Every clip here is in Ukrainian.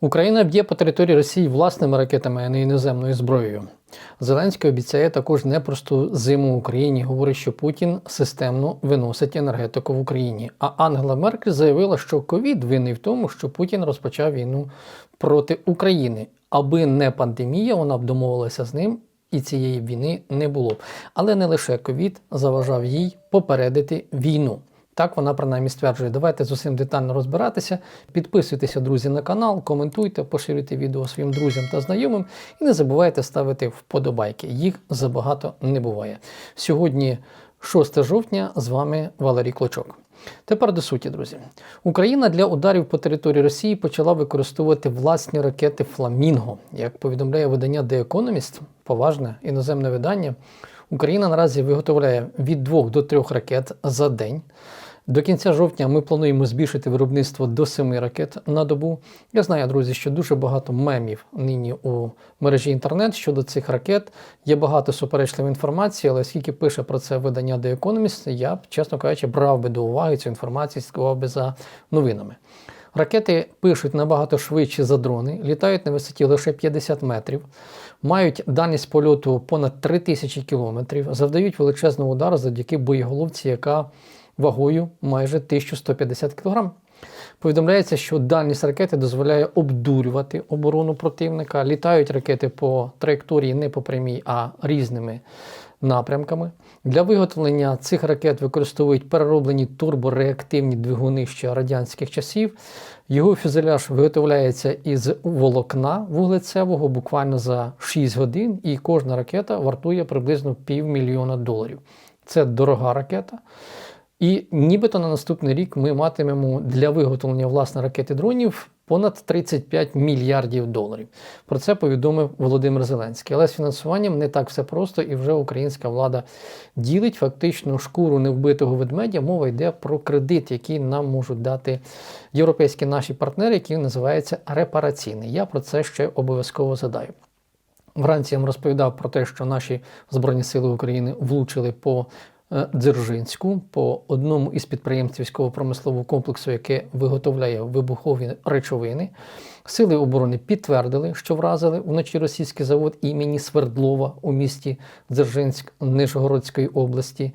Україна б'є по території Росії власними ракетами, а не іноземною зброєю. Зеленський обіцяє також непросту зиму в Україні. Говорить, що Путін системно виносить енергетику в Україні. А Ангела Меркель заявила, що ковід винний в тому, що Путін розпочав війну проти України. Аби не пандемія, вона б домовилася з ним. І цієї війни не було. б. Але не лише ковід заважав їй попередити війну. Так вона принаймні стверджує. Давайте з усім детально розбиратися. Підписуйтеся, друзі, на канал, коментуйте, поширюйте відео своїм друзям та знайомим. І не забувайте ставити вподобайки. Їх забагато не буває. Сьогодні, 6 жовтня, з вами Валерій Клочок. Тепер до суті, друзі. Україна для ударів по території Росії почала використовувати власні ракети Фламінго. Як повідомляє видання The Economist, поважне іноземне видання, Україна наразі виготовляє від 2 до 3 ракет за день. До кінця жовтня ми плануємо збільшити виробництво до 7 ракет на добу. Я знаю, друзі, що дуже багато мемів нині у мережі інтернет щодо цих ракет. Є багато суперечливої інформації, але оскільки пише про це видання The Economist, я б, чесно кажучи, брав би до уваги цю інформацію, слідкував би за новинами. Ракети пишуть набагато швидше за дрони, літають на висоті лише 50 метрів, мають дальність польоту понад 3000 кілометрів, завдають величезного удару завдяки боєголовці, яка вагою майже 1150 кг. Повідомляється, що дальність ракети дозволяє обдурювати оборону противника. Літають ракети по траєкторії не по прямій, а різними напрямками. Для виготовлення цих ракет використовують перероблені турбореактивні двигуни ще радянських часів. Його фюзеляж виготовляється із волокна вуглецевого буквально за 6 годин, і кожна ракета вартує приблизно півмільйона доларів. Це дорога ракета. І нібито на наступний рік ми матимемо для виготовлення власне ракети дронів понад 35 мільярдів доларів. Про це повідомив Володимир Зеленський. Але з фінансуванням не так все просто, і вже українська влада ділить фактично шкуру невбитого ведмедя. Мова йде про кредит, який нам можуть дати європейські наші партнери, який називається репараційний. Я про це ще обов'язково задаю. Вранці я вам розповідав про те, що наші Збройні Сили України влучили по Дзержинську по одному із підприємств військово-промислового комплексу, яке виготовляє вибухові речовини. Сили оборони підтвердили, що вразили вночі російський завод імені Свердлова у місті Дзержинськ Нижгородської області.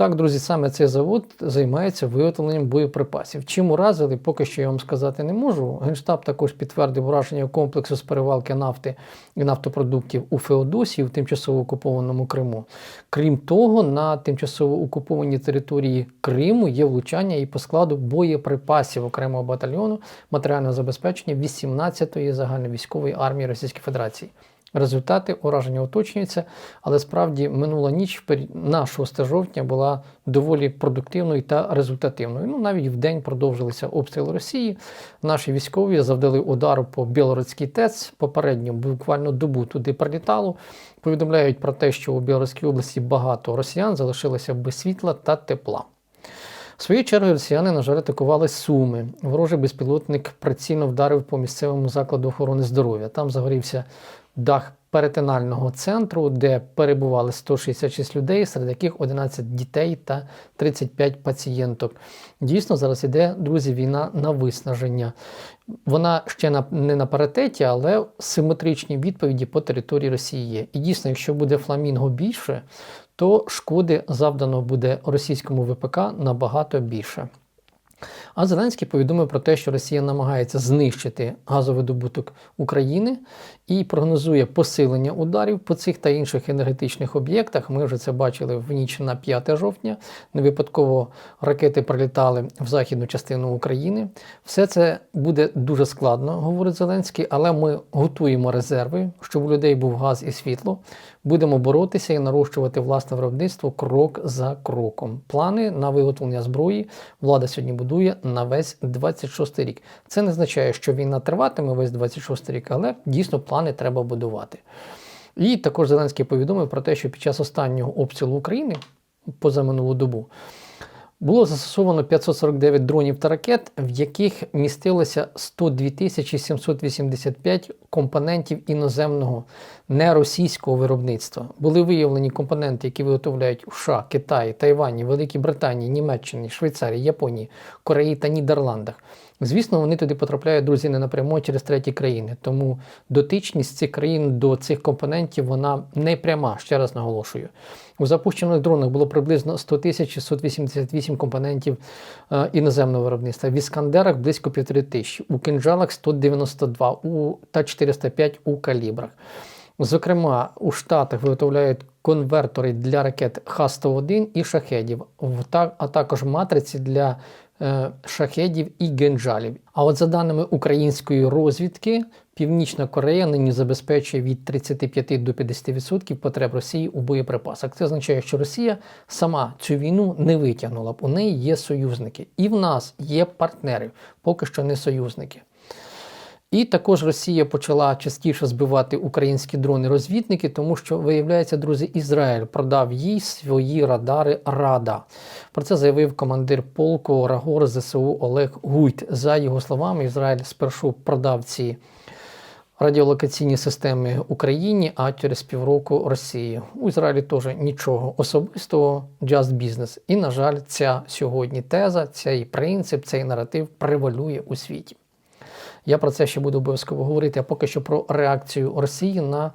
Так, друзі, саме цей завод займається виготовленням боєприпасів. Чим уразили, поки що я вам сказати не можу. Генштаб також підтвердив враження комплексу з перевалки нафти і нафтопродуктів у Феодосії в тимчасово окупованому Криму. Крім того, на тимчасово окупованій території Криму є влучання і по складу боєприпасів окремого батальйону матеріального забезпечення 18-ї загальновійськової армії Російської Федерації. Результати ураження уточнюються, але справді минула ніч на 6 жовтня була доволі продуктивною та результативною. Ну навіть в день продовжилися обстріли Росії. Наші військові завдали удару по Білоруській ТЕЦ. Попередньо буквально добу туди прилітало. Повідомляють про те, що у Білоруській області багато росіян залишилося без світла та тепла. В свою чергу росіяни, на жаль, атакували Суми. Ворожий безпілотник прицільно вдарив по місцевому закладу охорони здоров'я. Там загорівся дах перетинального центру, де перебували 166 людей, серед яких 11 дітей та 35 пацієнток. Дійсно, зараз іде, друзі, війна на виснаження. Вона ще не на паритеті, але симетричні відповіді по території Росії. І дійсно, якщо буде фламінго більше, то шкоди завдано буде російському ВПК набагато більше. А Зеленський повідомив про те, що Росія намагається знищити газовидобуток України і прогнозує посилення ударів по цих та інших енергетичних об'єктах. Ми вже це бачили в ніч на 5 жовтня. Не випадково ракети прилітали в західну частину України. Все це буде дуже складно, говорить Зеленський, але ми готуємо резерви, щоб у людей був газ і світло. Будемо боротися і нарощувати власне виробництво крок за кроком. Плани на виготовлення зброї влада сьогодні будує на весь 26 рік. Це не означає, що війна триватиме весь 26 рік, але дійсно плани треба будувати. І також Зеленський повідомив про те, що під час останнього обстрілу України позаминулу добу. Було застосовано 549 дронів та ракет, в яких містилося 102 785 компонентів іноземного неросійського виробництва. Були виявлені компоненти, які виготовляють у США, Китаї, Тайвані, Великій Британії, Німеччині, Швейцарії, Японії, Кореї та Нідерландах. Звісно, вони туди потрапляють, друзі, не напряму через треті країни. Тому дотичність цих країн до цих компонентів вона не пряма, ще раз наголошую. У запущених дронах було приблизно 100 тисяч 688 компонентів е, іноземного виробництва. В Іскандерах близько 5 тисяч, у кинжалах 192 у, та 405 у калібрах. Зокрема, у Штатах виготовляють конвертори для ракет Х-101 і шахедів, а також матриці для шахедів і генджалів. А от за даними української розвідки, Північна Корея нині забезпечує від 35 до 50% потреб Росії у боєприпасах. Це означає, що Росія сама цю війну не витягнула б. У неї є союзники, і в нас є партнери, поки що не союзники. І також Росія почала частіше збивати українські дрони-розвідники, тому що, виявляється, друзі, Ізраїль продав їй свої радари Рада. Про це заявив командир полку Рагор ЗСУ Олег Гуйт. За його словами, Ізраїль спершу продав ці радіолокаційні системи Україні, а через півроку Росії. У Ізраїлі теж нічого особистого, just business. І, на жаль, ця сьогодні теза, цей принцип, цей наратив превалює у світі. Я про це ще буду обов'язково говорити, а поки що про реакцію Росії на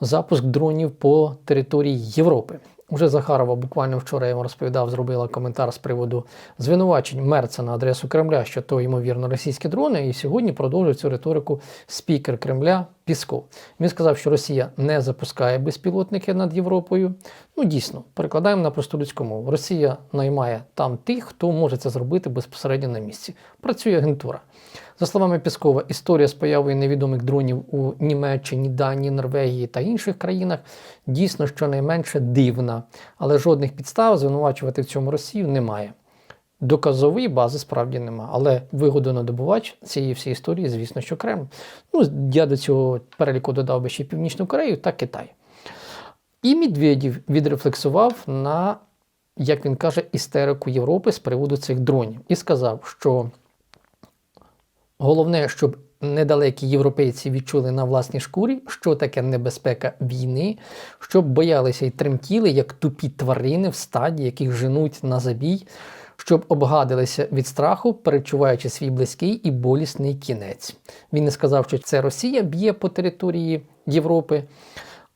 запуск дронів по території Європи. Уже Захарова буквально вчора я вам розповідав, зробила коментар з приводу звинувачень Мерца на адресу Кремля, що то, ймовірно, російські дрони. І сьогодні продовжує цю риторику спікер Кремля Пісков. Він сказав, що Росія не запускає безпілотники над Європою. Ну, дійсно, перекладаємо на просту людську мову. Росія наймає там тих, хто може це зробити безпосередньо на місці. Працює агентура. За словами Піскова, історія з появою невідомих дронів у Німеччині, Данії, Норвегії та інших країнах дійсно щонайменше дивна, але жодних підстав звинувачувати в цьому Росію немає. Доказової бази справді нема, але вигодонадобувач цієї всієї історії, звісно, що Кремль. Ну, я до цього переліку додав би ще Північну Корею та Китай. І Медведєв відрефлексував на, як він каже, істерику Європи з приводу цих дронів і сказав, що Головне, щоб недалекі європейці відчули на власній шкурі, що таке небезпека війни, щоб боялися і тремтіли, як тупі тварини в стаді, яких женуть на забій, щоб обгадилися від страху, перечуваючи свій близький і болісний кінець. Він не сказав, що це Росія б'є по території Європи,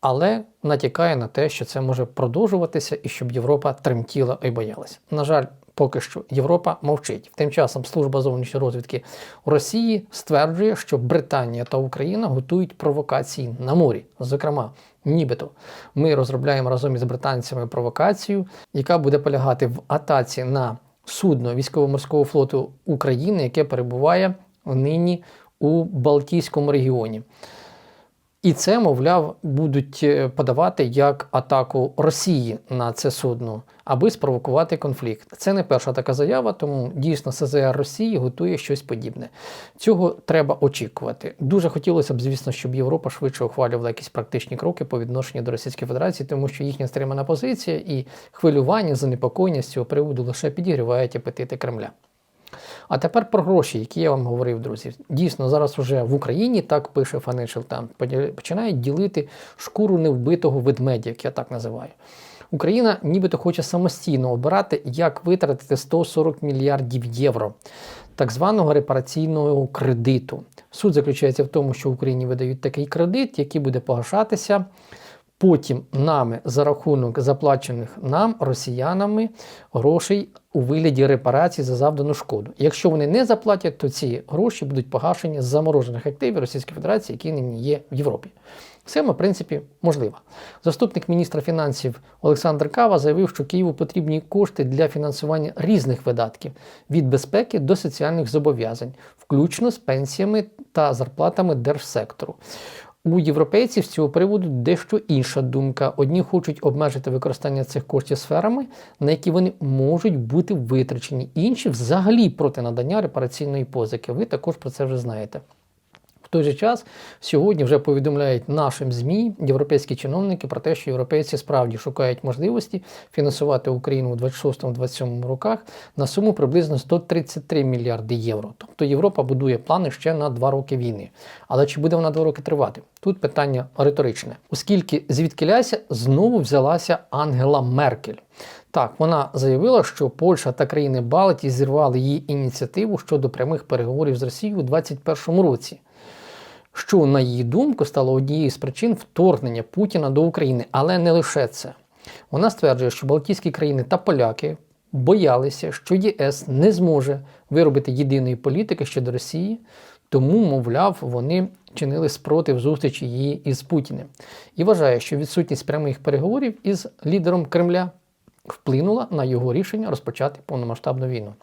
але натякає на те, що це може продовжуватися і щоб Європа тремтіла і боялася. На жаль, поки що Європа мовчить. Тим часом служба зовнішньої розвідки Росії стверджує, що Британія та Україна готують провокації на морі. Зокрема, нібито ми розробляємо разом із британцями провокацію, яка буде полягати в атаці на судно військово-морського флоту України, яке перебуває нині у Балтійському регіоні. І це, мовляв, будуть е, подавати як атаку Росії на це судно, аби спровокувати конфлікт. Це не перша така заява, тому дійсно СЗР Росії готує щось подібне. Цього треба очікувати. Дуже хотілося б, звісно, щоб Європа швидше ухвалювала якісь практичні кроки по відношенню до Російської Федерації, тому що їхня стримана позиція і хвилювання, занепокоєння з цього приводу лише підігрівають апетити Кремля. А тепер про гроші, які я вам говорив, друзі. Дійсно, зараз вже в Україні, так пише Financial Times, починають ділити шкуру невбитого ведмедя, як я так називаю. Україна нібито хоче самостійно обирати, як витратити 140 мільярдів євро так званого репараційного кредиту. Суть заключається в тому, що в Україні видають такий кредит, який буде погашатися. Потім нами за рахунок заплачених нам, росіянами, грошей у вигляді репарацій за завдану шкоду. Якщо вони не заплатять, то ці гроші будуть погашені з заморожених активів Російської Федерації, які нині є в Європі. Схема, в принципі, можлива. Заступник міністра фінансів Олександр Кава заявив, що Києву потрібні кошти для фінансування різних видатків від безпеки до соціальних зобов'язань, включно з пенсіями та зарплатами держсектору. У європейців з цього приводу дещо інша думка. Одні хочуть обмежити використання цих коштів сферами, на які вони можуть бути витрачені, інші взагалі проти надання репараційної позики. Ви також про це вже знаєте. В той же час сьогодні вже повідомляють нашим ЗМІ європейські чиновники про те, що європейці справді шукають можливості фінансувати Україну у 26-27 роках на суму приблизно 133 мільярди євро. Тобто Європа будує плани ще на два роки війни. Але чи буде вона два роки тривати? Тут питання риторичне, оскільки звідки ляся знову взялася Ангела Меркель. Так, вона заявила, що Польща та країни Балтії зірвали її ініціативу щодо прямих переговорів з Росією у 2021 році, що, на її думку, стало однією з причин вторгнення Путіна до України, але не лише це. Вона стверджує, що Балтійські країни та поляки боялися, що ЄС не зможе виробити єдиної політики щодо Росії, тому, мовляв, вони чинили спротив зустрічі її із Путіним і вважає, що відсутність прямих переговорів із лідером Кремля вплинула на його рішення розпочати повномасштабну війну.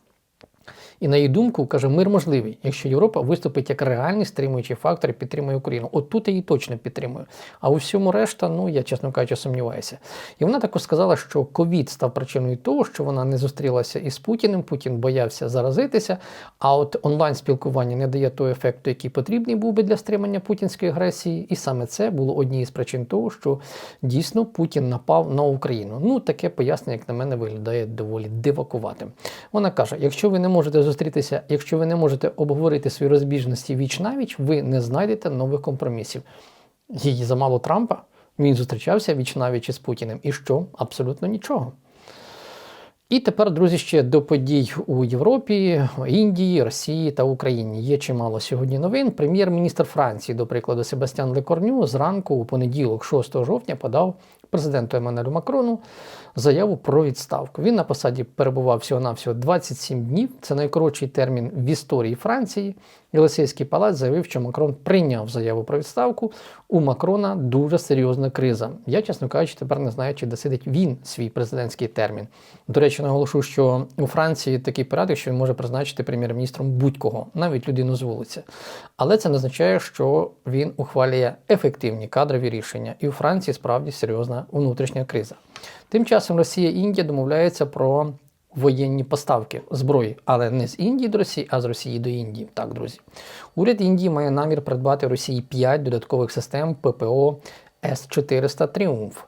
І на її думку, каже, мир можливий, якщо Європа виступить як реальний стримуючий фактор і підтримує Україну. От тут я її точно підтримую. А у всьому решта, ну я чесно кажучи, сумніваюся. І вона також сказала, що ковід став причиною того, що вона не зустрілася із Путіним. Путін боявся заразитися. А от онлайн спілкування не дає того ефекту, який потрібний був би для стримання путінської агресії. І саме це було однією з причин того, що дійсно Путін напав на Україну. Ну таке пояснення, як на мене, виглядає доволі дивакуватим. Вона каже: якщо ви не можете зустрітися, якщо ви не можете обговорити свої розбіжності віч навіч, ви не знайдете нових компромісів. Їй замало Трампа. Він зустрічався віч навіч із Путіним. І що? Абсолютно нічого. І тепер, друзі, ще до подій у Європі, Індії, Росії та Україні. Є чимало сьогодні новин. Прем'єр-міністр Франції, до прикладу, Себастьян Лекорню, зранку у понеділок, 6 жовтня, подав президенту Еммануелю Макрону заяву про відставку. Він на посаді перебував всього-навсього 27 днів. Це найкоротший термін в історії Франції. Єлисейський палац заявив, що Макрон прийняв заяву про відставку. У Макрона дуже серйозна криза. Я, чесно кажучи, тепер не знаю, чи досидить він свій президентський термін. До речі, наголошу, що у Франції такий порядок, що він може призначити прем'єр-міністром будь-кого, навіть людину з вулиці. Але це не означає, що він ухвалює ефективні кадрові рішення. І у Франції справді серйозна внутрішня криза. Тим часом Росія і Індія домовляються про воєнні поставки зброї, але не з Індії до Росії, а з Росії до Індії. Так, друзі. Уряд Індії має намір придбати Росії 5 додаткових систем ППО С-400 Тріумф.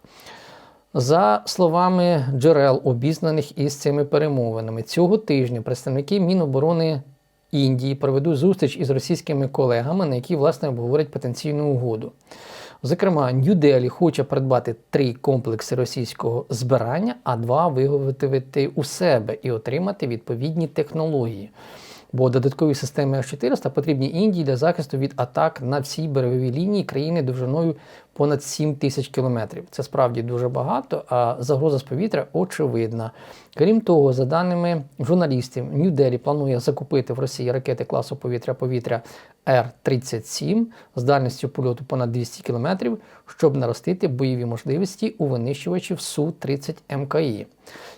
За словами джерел, обізнаних із цими перемовинами, цього тижня представники Міноборони Індії проведуть зустріч із російськими колегами, на якій власне обговорять потенційну угоду. Зокрема, Нью-Делі хоче придбати три комплекси російського збирання, а два виготовити у себе і отримати відповідні технології. Бо додаткові системи С-400 потрібні Індії для захисту від атак на всій береговій лінії країни довжиною понад 7 тисяч кілометрів. Це справді дуже багато, а загроза з повітря очевидна. Крім того, за даними журналістів, Нью-Делі планує закупити в Росії ракети класу повітря-повітря Р-37 з дальністю польоту понад 200 км, щоб наростити бойові можливості у винищувачів Су-30 МКІ,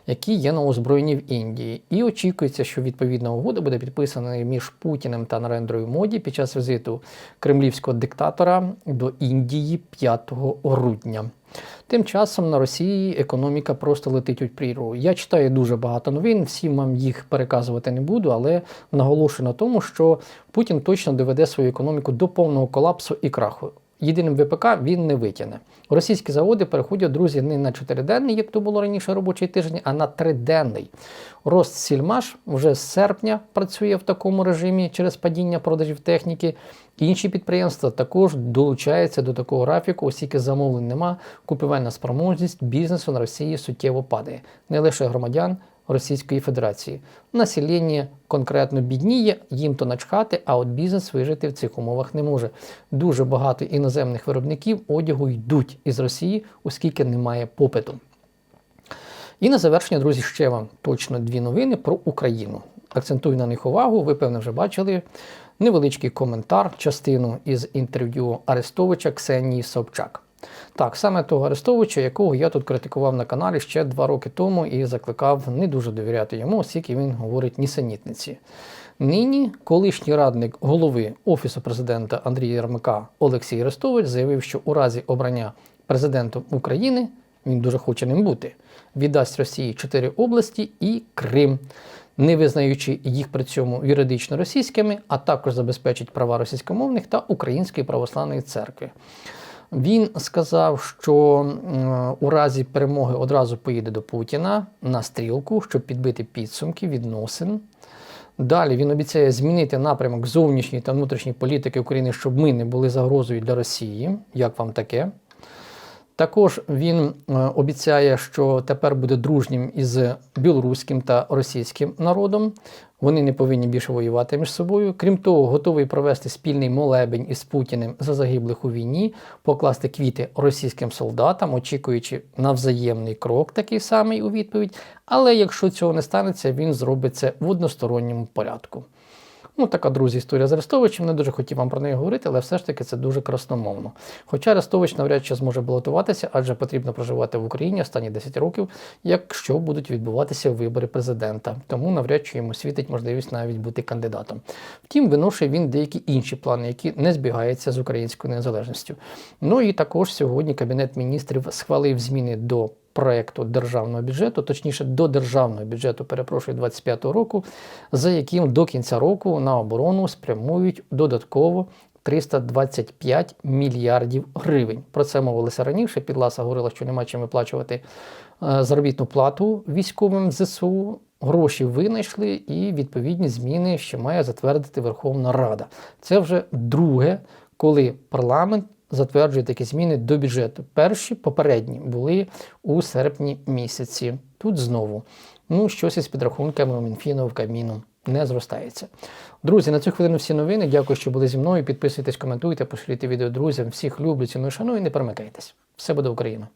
які є на озброєнні в Індії. І очікується, що відповідна угода буде підписана між Путіним та Нарендрою Моді під час візиту кремлівського диктатора до Індії 5 грудня. Тим часом на Росії економіка просто летить у прірву. Я читаю дуже багато новин, всім вам їх переказувати не буду, але наголошую на тому, що Путін точно доведе свою економіку до повного колапсу і краху. Єдиним ВПК він не витягне. Російські заводи переходять, друзі, не на чотириденний, як то було раніше робочий тиждень, а на триденний. Рост Сільмаш вже з серпня працює в такому режимі через падіння продажів техніки. Інші підприємства також долучаються до такого графіку, оскільки замовлень нема, купівельна спроможність бізнесу на Росії суттєво падає. Не лише громадян. Російської Федерації. Населення конкретно бідніє, їм то начхати, а от бізнес вижити в цих умовах не може. Дуже багато іноземних виробників одягу йдуть із Росії, оскільки немає попиту. І на завершення, друзі, ще вам точно дві новини про Україну. Акцентую на них увагу, ви, певно, вже бачили невеличкий коментар, частину із інтерв'ю Арестовича Ксенії Собчак. Так, саме того Арестовича, якого я тут критикував на каналі ще два роки тому і закликав не дуже довіряти йому, оскільки він говорить нісенітниці. Нині колишній радник голови Офісу президента Андрія Ярмака Олексій Арестович заявив, що у разі обрання президентом України він дуже хоче ним бути, віддасть Росії чотири області і Крим. Не визнаючи їх при цьому юридично російськими, а також забезпечить права російськомовних та Української православної церкви. Він сказав, що у разі перемоги одразу поїде до Путіна на стрілку, щоб підбити підсумки відносин. Далі він обіцяє змінити напрямок зовнішньої та внутрішньої політики України, щоб ми не були загрозою для Росії. Як вам таке? Також він е, обіцяє, що тепер буде дружнім із білоруським та російським народом. Вони не повинні більше воювати між собою. Крім того, готовий провести спільний молебень із Путіним за загиблих у війні, покласти квіти російським солдатам, очікуючи на взаємний крок, такий самий у відповідь. Але якщо цього не станеться, він зробить це в односторонньому порядку. Ну, така, друзі, історія з Арестовичем. Не дуже хотів вам про неї говорити, але все ж таки це дуже красномовно. Хоча Арестович навряд чи зможе балотуватися, адже потрібно проживати в Україні останні 10 років, якщо будуть відбуватися вибори президента. Тому навряд чи йому світить можливість навіть бути кандидатом. Втім, виношує він деякі інші плани, які не збігаються з українською незалежністю. Ну і також сьогодні Кабінет міністрів схвалив зміни до проекту державного бюджету, точніше до державного бюджету, перепрошую, 25-го року, за яким до кінця року на оборону спрямують додатково 325 мільярдів гривень. Про це мовилося раніше. Підласа говорила, що нема чим виплачувати е, заробітну плату військовим ЗСУ. Гроші винайшли і відповідні зміни ще має затвердити Верховна Рада. Це вже друге, коли парламент затверджує такі зміни до бюджету. Перші попередні були у серпні місяці. Тут знову ну щось із підрахунками Мінфіну в Кабміну не зростається. Друзі, на цю хвилину всі новини. Дякую, що були зі мною. Підписуйтесь, коментуйте, поширюйте відео друзям. Всіх люблю, ціную, шаную і не перемикайтесь. Все буде Україна!